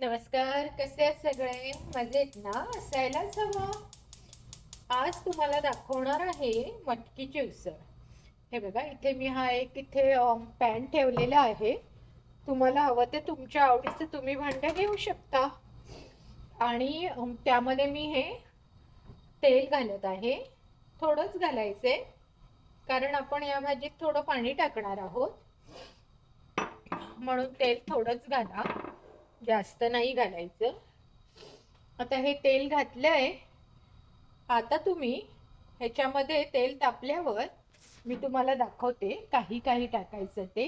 नमस्कार कसे आहेत सगळे? मजेत ना? असायलाच हवं आज तुम्हाला दाखवणार आहे मटकीची उसळ हे बघा इथे मी हा एक इथे पॅन ठेवलेला आहे. तुम्हाला हवं ते तुमच्या आवडीचं तुम्ही भांडं घेऊ शकता. आणि त्यामध्ये मी हे तेल घालत आहे. थोडंच घालायचे कारण आपण या भाजीत थोडं पाणी टाकणार आहोत. म्हणून तेल थोडंच घाला. जास्त नाही घालायचं. आता हे तेल घातलंय. आता तुम्ही ह्याच्यामध्ये तेल तापल्यावर मी तुम्हाला दाखवते काही काही टाकायचं ते.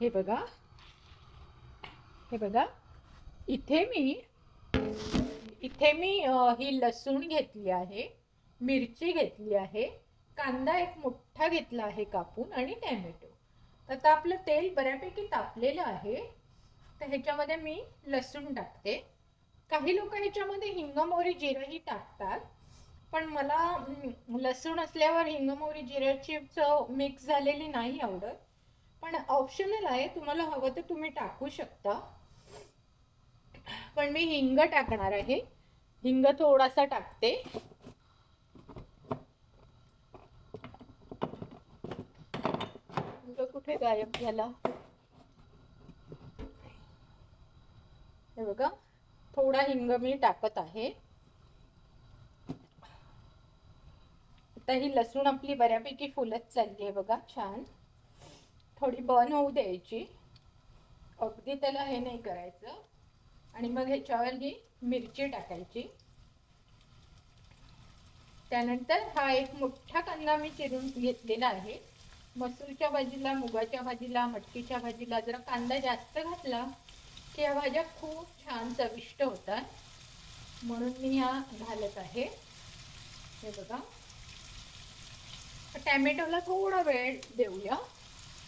हे बघा. हे बघा. इथे मी इथे मी ही लसूण घेतली आहे मिरची घेतली आहे कांदा एक मोठा घेतला आहे कापून आणि टॅमॅटो. आता आपलं तेल बऱ्यापैकी तापलेलं आहे. तर ह्याच्यामध्ये मी लसूण टाकते. काही लोक ह्याच्यामध्ये हिंग मोहरी जिरंही टाकतात पण मला लसूण असल्यावर हिंग मोहरी जिऱ्याची चव मिक्स झालेली नाही आवडत. पण ऑप्शनल आहे तुम्हाला हवं तर तुम्ही टाकू शकता. पण मी हिंग टाकणार आहे. हिंग थोडासा टाकते. हिंग कुठे गायब झाला? हे बघा थोडा हिंग मी टाकत आहे. आता ही लसूण आपली बऱ्यापैकी फुलत चालली आहे बघा छान. थोडी बर्न होऊ द्यायची. अगदी त्याला हे नाही करायचं. आणि मग ह्याच्यावर ही मिरची टाकायची. त्यानंतर हा एक मोठा कांदा मी चिरून घेतलेला आहे. मसूरच्या भाजीला मुगाच्या भाजीला मटकीच्या भाजीला जरा कांदा जास्त घातला की या भाज्या खूप छान चविष्ट होतात. म्हणून मी ह्या घालत आहे. हे बघा. टॅमॅटोला थोडा वेळ देऊया.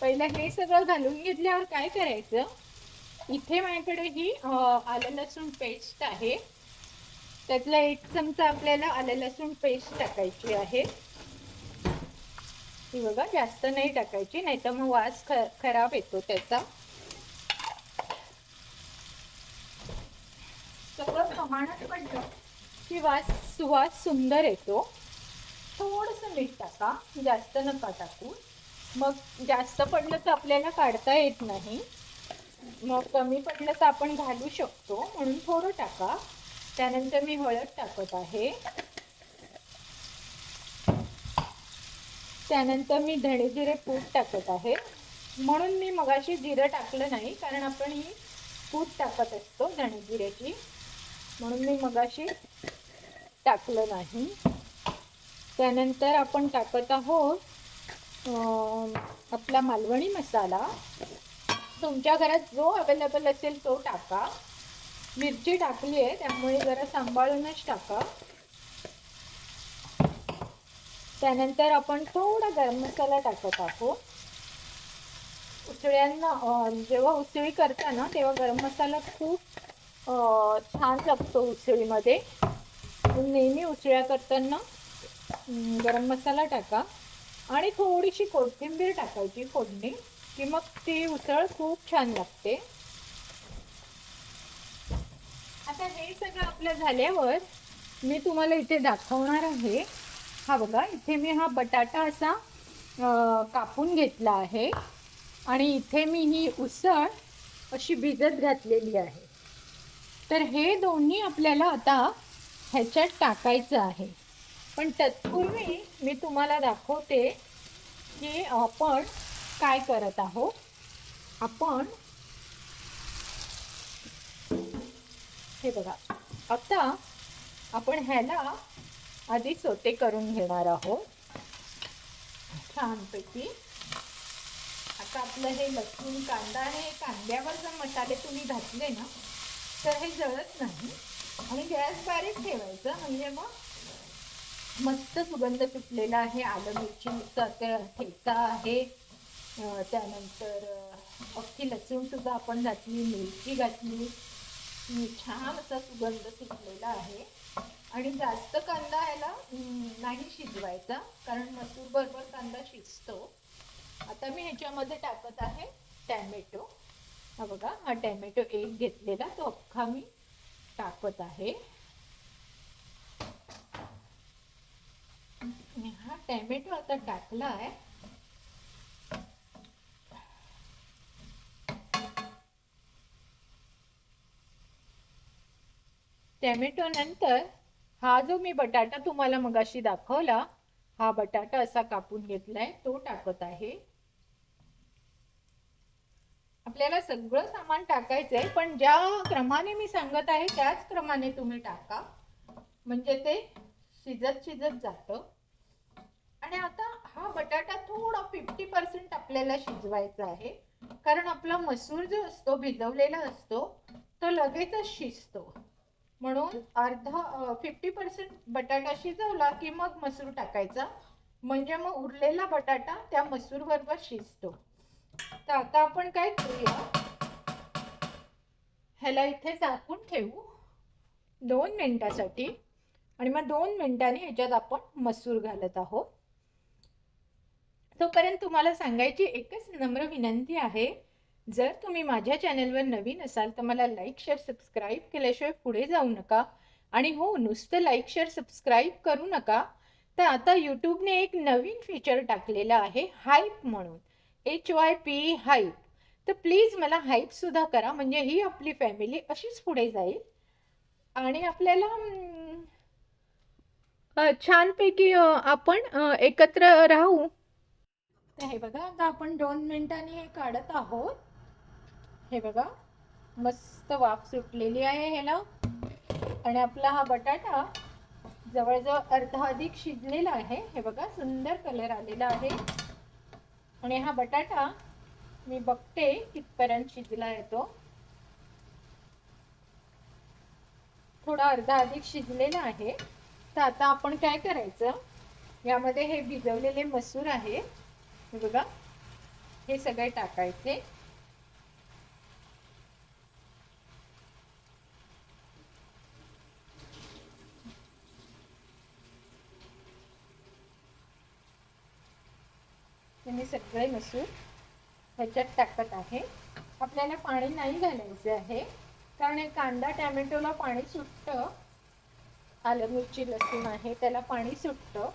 पहिलं हे सगळं घालून घेतल्यावर काय करायचं? इथे माझ्याकडे ही आलं लसूण पेस्ट आहे. त्यातला एक चमचा आपल्याला आलं लसूण पेस्ट टाकायची आहे. ही बघा जास्त नाही टाकायची नाही तर मग वास ख खराब येतो त्याचा. सगळं प्रमाणात पडलं की वास सुवास सुंदर येतो. थोडंसं मीठ टाका. जास्त नका टाकू. मग जास्त पडलं तर आपल्याला काढता येत नाही. मग कमी पडलं तर आपण घालू शकतो. म्हणून थोडं टाका. त्यानंतर मी हळद टाकत आहे. त्यानंतर मी धणे जिरे पूट टाकत आहे. म्हणून मी मगाशी जिरं टाकलं नाही. कारण आपण ही पूट टाकत असतो धणे जिऱ्याची. म्हणून मी मगाशी टाकलं नाही. त्यानंतर आपण टाकत आहोत अं, आपला मालवणी मसाला. तुमच्या घरात जो अवेलेबल असेल तो टाका. मिरची टाकली आहे त्यामुळे जरा सांभाळूनच टाका. त्यानंतर आपण थोडा गरम मसाला टाकत आहोत. उसळ्यांना जेव्हा उसळी करता ना तेव्हा गरम मसाला खूप छान लागतो उसळीमध्ये. नेहमी उसळ्या करताना गरम मसाला टाका आणि थोडीशी कोथिंबीर टाकायची फोडणी की मग ती उसळ खूप छान लागते. आता हे सगळं आपलं झाल्यावर मी तुम्हाला इथे दाखवणार आहे. हा बघा इथे मी हा बटाटा असा कापून घेतला आहे. आणि इथे मी ही उसळ अशी भिजत घातलेली आहे. तर हे दोन्ही आपल्याला आता ह्याच्यात टाकायचं आहे. पण तत्पूर्वी मी तुम्हाला दाखवते की आपण काय करत आहोत. आपण हे बघा. आता आपण ह्याला आधी सोते करून घेणार आहोत. छानपैकी. आता आपलं हे लसूण कांदा आहे. कांद्यावर जर मसाले तुम्ही घातले ना तर हे जळत नाही. आणि गॅस बारीक ठेवायचा. म्हणजे मग मस्त सुगंध सुटलेला आहे. आलं मिरची ते ठेचा आहे. त्यानंतर अख्खी लसूण सुद्धा आपण घातली मिरची घातली. छान असा सुगंध सुटलेला आहे. आणि जास्त कांदा याला नाही शिजवायचा. कारण मसूर बरोबर कांदा शिजतो. आता मी ह्याच्यामध्ये टाकत आहे टॅमॅटो. हा बघा हा टॅमॅटो एक घेतलेला तो अख्खा मी टाकत आहे. हा टॅमॅटो आता टाकला आहे टॅमॅटो नंतर हा जो मी बटाटा तुम्हाला मगाशी दाखवला हा बटाटा असा कापून घेतलाय तो टाकत आहे. आपल्याला सगळं सामान टाकायचंय पण ज्या क्रमाने मी सांगत आहे त्याच क्रमाने तुम्ही टाका. म्हणजे ते शिजत शिजत जातं. आणि आता हा बटाटा थोडा फिफ्टी पर्सेंट आपल्याला शिजवायचा आहे. कारण आपला मसूर जो असतो भिजवलेला असतो तो लगेचच शिजतो. म्हणून अर्धा फिफ्टी पर्सेंट बटाटा शिजवला की मग मसूर टाकायचा. म्हणजे मग उरलेला बटाटा त्या मसूरबरोबर शिजतो. तर आता आपण काय करूया? ह्याला इथे झाकून ठेवू. दोन मिनिटासाठी. आणि मग दोन मिनिटांनी ह्याच्यात आपण मसूर घालत आहोत. तोपर्यंत तुम्हाला सांगायची एकच नम्र विनंती आहे. जर तुम्ही माझ्या चॅनलवर नवीन असाल तर मला लाईक शेअर सबस्क्राईब केल्याशिवाय पुढे जाऊ नका. आणि हो नुसतं लाईक शेअर सबस्क्राईब करू नका. तर आता यूट्यूबने एक नवीन फीचर टाकलेलं आहे हाईप म्हणून. एच वाय पी हाईप तर प्लीज मला हाईपसुद्धा करा. म्हणजे ही आपली फॅमिली अशीच पुढे जाईल. आणि आपल्याला छानपैकी आपण एकत्र राहू. हे बघा आता आपण दोन मिनिटांनी हे काढत आहोत. हे बघा मस्त वाफ सुटलेली आहे ह्याला. आणि आपला हा बटाटा जवळजवळ अर्धा अधिक शिजलेला आहे. हे बघा सुंदर कलर आलेला आहे. आणि हा बटाटा मी बघते कितपर्यंत शिजला येतो. थोडा अर्धा अधिक शिजलेला आहे. तर आता आपण काय करायचं? यामध्ये हे भिजवलेले मसूर आहे. बघा. हे सगळे टाकायचे. तर मी सगळे मसूर ह्याच्यात टाकत आहे. आपल्याला पाणी नाही घालायचं आहे. कारण हे कांदा टॅमॅटोला पाणी सुटतं. आलं मिरची लसूण आहे त्याला पाणी सुटतं.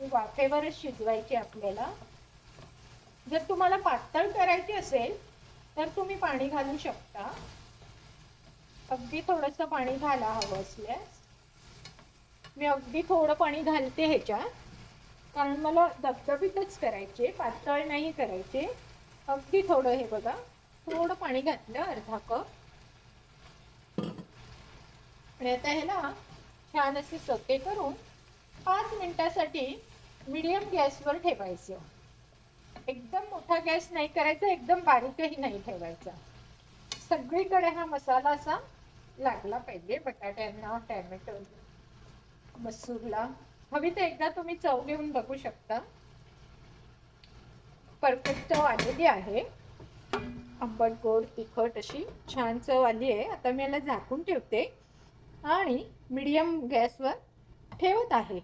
ती वाफेवरच शिजवायची आपल्याला. जर तुम्हाला पातळ करायची असेल तर तुम्ही पाणी घालू शकता. अगदी थोडंसं पाणी घाला हवं असल्यास. मी अगदी थोडं पाणी घालते ह्याच्यात. कारण मला धबधबीतच करायचे पातळ नाही करायचे. अगदी थोडं हे बघा. थोडं पाणी घातलं अर्धा कप. आणि आता ह्याला छान असे सोके करून पाच मिनिटासाठी मिडियम गॅसवर ठेवायचं. एकदम मोठा गॅस नाही करायचा एकदम बारीकही नाही ठेवायचा. सगळीकडे हा मसाला असा लागला पाहिजे बटाट्यांना टॅमॅटो मसूरला. हवी तर एकदा तुम्ही चव घेऊन बघू शकता. परफेक्ट चव आलेली आहे. आंबट गोड तिखट अशी छान चव आली आहे. आता मी याला झाकून ठेवते. आणि मीडियम गॅसवर ठेवत आहे.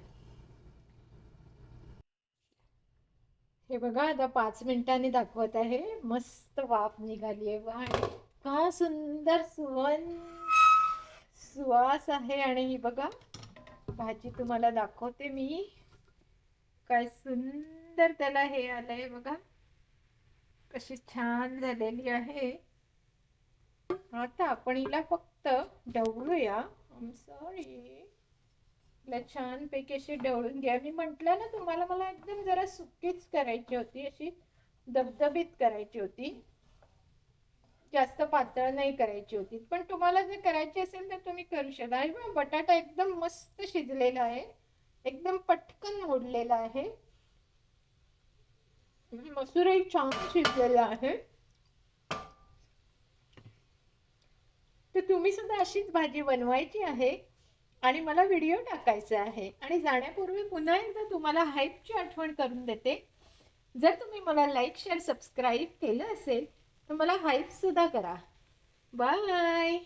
हे बघा आता पाच मिनिटांनी दाखवत आहे. मस्त वाफ निघाली आहे. आणि का सुंदर सुवन सुवास आहे. आणि ही बघा भाजी तुम्हाला दाखवते मी. काय सुंदर त्याला हे आलंय बघा. कशी छान झालेली आहे. आता आपण हिला फक्त डवळूया. सॉरी हिला छान पैकी अशी डवळून घ्या. मी म्हंटल ना तुम्हाला मला एकदम जरा सुकीच करायची होती अशी दबदबीत करायची होती. जास्त पातळ नाही करायची होती. पण तुम्हाला जर करायची असेल तर तुम्ही करू शकता. आणि बटाटा एकदम मस्त शिजलेला आहे. एकदम पटकन मोडलेला आहे. मसूरही छान शिजलेला आहे. तर तुम्ही सुद्धा अशीच भाजी बनवायची आहे. आणि मला व्हिडिओ टाकायचा आहे. आणि जाण्यापूर्वी पुन्हा एकदा तुम्हाला हाईपची आठवण करून देते. जर तुम्ही मला लाईक शेअर सबस्क्राईब केलं असेल तर मला हाईप सुद्धा करा. बाय